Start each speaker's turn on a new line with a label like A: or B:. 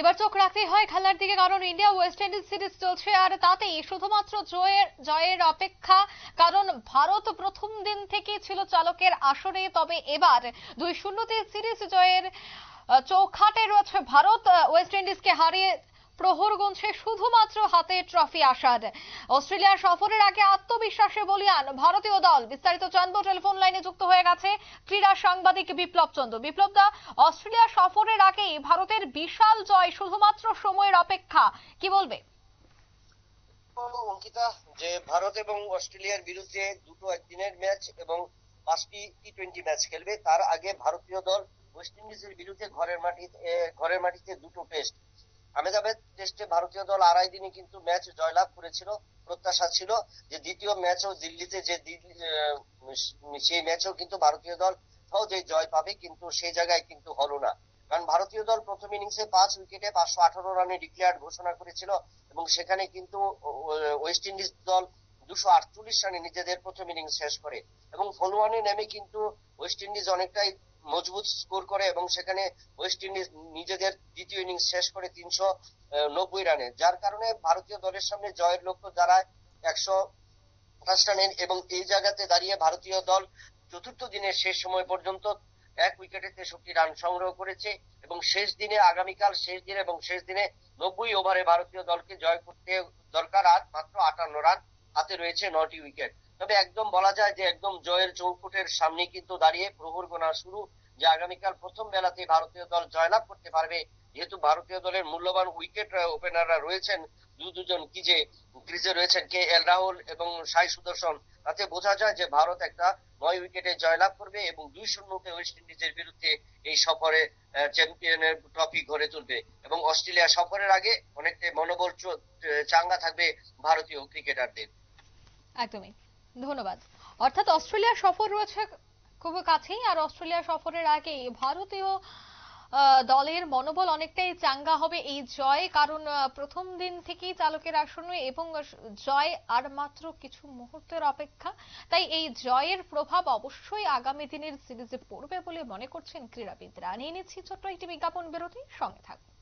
A: এবার চোখ রাখতেই হয় খেলার দিকে, কারণ ইন্ডিয়া ওয়েস্ট ইন্ডিজ সিরিজ চলছে আর তাতেই শুধুমাত্র জয়ের জয়ের অপেক্ষা, কারণ ভারত প্রথম দিন থেকে ছিল চালকের আসরে। তবে এবার দুই শূন্যতে সিরিজ জয়ের চোখ চৌখাটে রয়েছে ভারত ওয়েস্ট ইন্ডিজকে হারিয়ে প্রহর গুনছে শুধুমাত্র হাতে ট্রফি আসার অস্ট্রেলিয়া সফরের আগে আত্মবিশ্বাসে বলিয়ান ভারতীয় দল। বিস্তারিত জানব, টেলিফোন লাইনে যুক্ত হয়ে গেছে ক্রীড়া সাংবাদিক বিপ্লব চন্দ্র বিপ্লব দা, অস্ট্রেলিয়া সফরের আগেই ভারতের বিশাল জয় শুধুমাত্র সময়ের অপেক্ষা। কি বলবে?
B: অঙ্কিতা, যে ভারত এবং অস্ট্রেলিয়ার বিরুদ্ধে দুটো একদিনের ম্যাচ এবং পাঁচটি টি টোয়েন্টি ম্যাচ খেলবে। তার আগে ভারতীয় দল ওয়েস্ট ইন্ডিজের বিরুদ্ধে ঘরের মাটিতে ঘরের মাটিতে দুটো টেস্ট। আহমেদাবাদ টেস্টে ভারতীয় দল আড়াই দিনে কিন্তু ম্যাচ জয়লাভ করেছিল। প্রত্যাশা ছিল যে দ্বিতীয় ম্যাচও দিল্লিতে যে সেই ম্যাচেও কিন্তু ভারতীয় দল সহজেই জয় পাবে, কিন্তু সেই জায়গায় কিন্তু হলো না। কারণ ভারতীয় দল প্রথম ইনিংসে পাঁচ উইকেটে পাঁচশো আঠারো রানে ডিক্লেয়ার ঘোষণা করেছিল এবং সেখানে কিন্তু ওয়েস্ট ইন্ডিজ দল দুশো আটচল্লিশ রানে নিজেদের প্রথম ইনিংস শেষ করে। এবং ফলোয়ানে নেমে কিন্তু ওয়েস্ট ইন্ডিজ অনেকটাই মজবুত স্কোর করে এবং সেখানে ওয়েস্ট ইন্ডিজ নিজেদের দ্বিতীয় ইনিংস শেষ করে তিনশো নব্বই রানে। যার কারণে ভারতীয় দলের সামনে জয়ের লক্ষ্য দাঁড়ায় একশো আঠাশ রানের এবং এই জায়গাতে দাঁড়িয়ে ভারতীয় দল চতুর্থ দিনের শেষ সময় পর্যন্ত এক উইকেটে তেষট্টি রান সংগ্রহ করেছে এবং শেষ দিনে, আগামীকাল শেষ দিনে এবং শেষ দিনে নব্বই ওভারে ভারতীয় দলকে জয় করতে দরকার আর মাত্র আটান্ন রান হাতে রয়েছে নটি উইকেট। তবে একদম বলা যায় যে একদম জয়ের চৌকুটের সামনে কিন্তু দাঁড়িয়ে প্রহর গোনা শুরু, যে আগামীকাল প্রথম বেলাতে ভারতীয় দল জয়লাভ করতে পারবে। যেহেতু ভারতীয় দলের মূল্যবান উইকেট ওপেনাররা রয়েছেন, দু দুজন কি যে ক্রিজে রয়েছেন, কে এল রাহুল এবং সাই সুদর্শন, তাতে বোঝা যায় যে ভারত একটা নয় উইকেটে জয়লাভ করবে এবং দুই শূন্যতে ওয়েস্ট ইন্ডিজের বিরুদ্ধে এই সফরে চ্যাম্পিয়নের ট্রফি গড়ে তুলবে। এবং অস্ট্রেলিয়া সফরের আগে অনেকটাই মনোবল চাঙ্গা থাকবে ভারতীয় ক্রিকেটারদের
A: একদমই। ধন্যবাদ। অর্থাৎ অস্ট্রেলিয়া সফর রয়েছে খুব কাছেই, আর অস্ট্রেলিয়া সফরের আগেই ভারতীয় দলের মনোবল অনেকটাই চাঙ্গা হবে এই জয়, কারণ প্রথম দিন থেকেই চালকের আসনে এবং জয় আর মাত্র কিছু মুহূর্তের অপেক্ষা। তাই এই জয়ের প্রভাব অবশ্যই আগামী দিনের সিরিজে পড়বে বলে মনে করছেন ক্রীড়াবিদরা। নিয়ে নিচ্ছি ছোট্ট একটি বিজ্ঞাপন বিরতি, সঙ্গে থাকুন।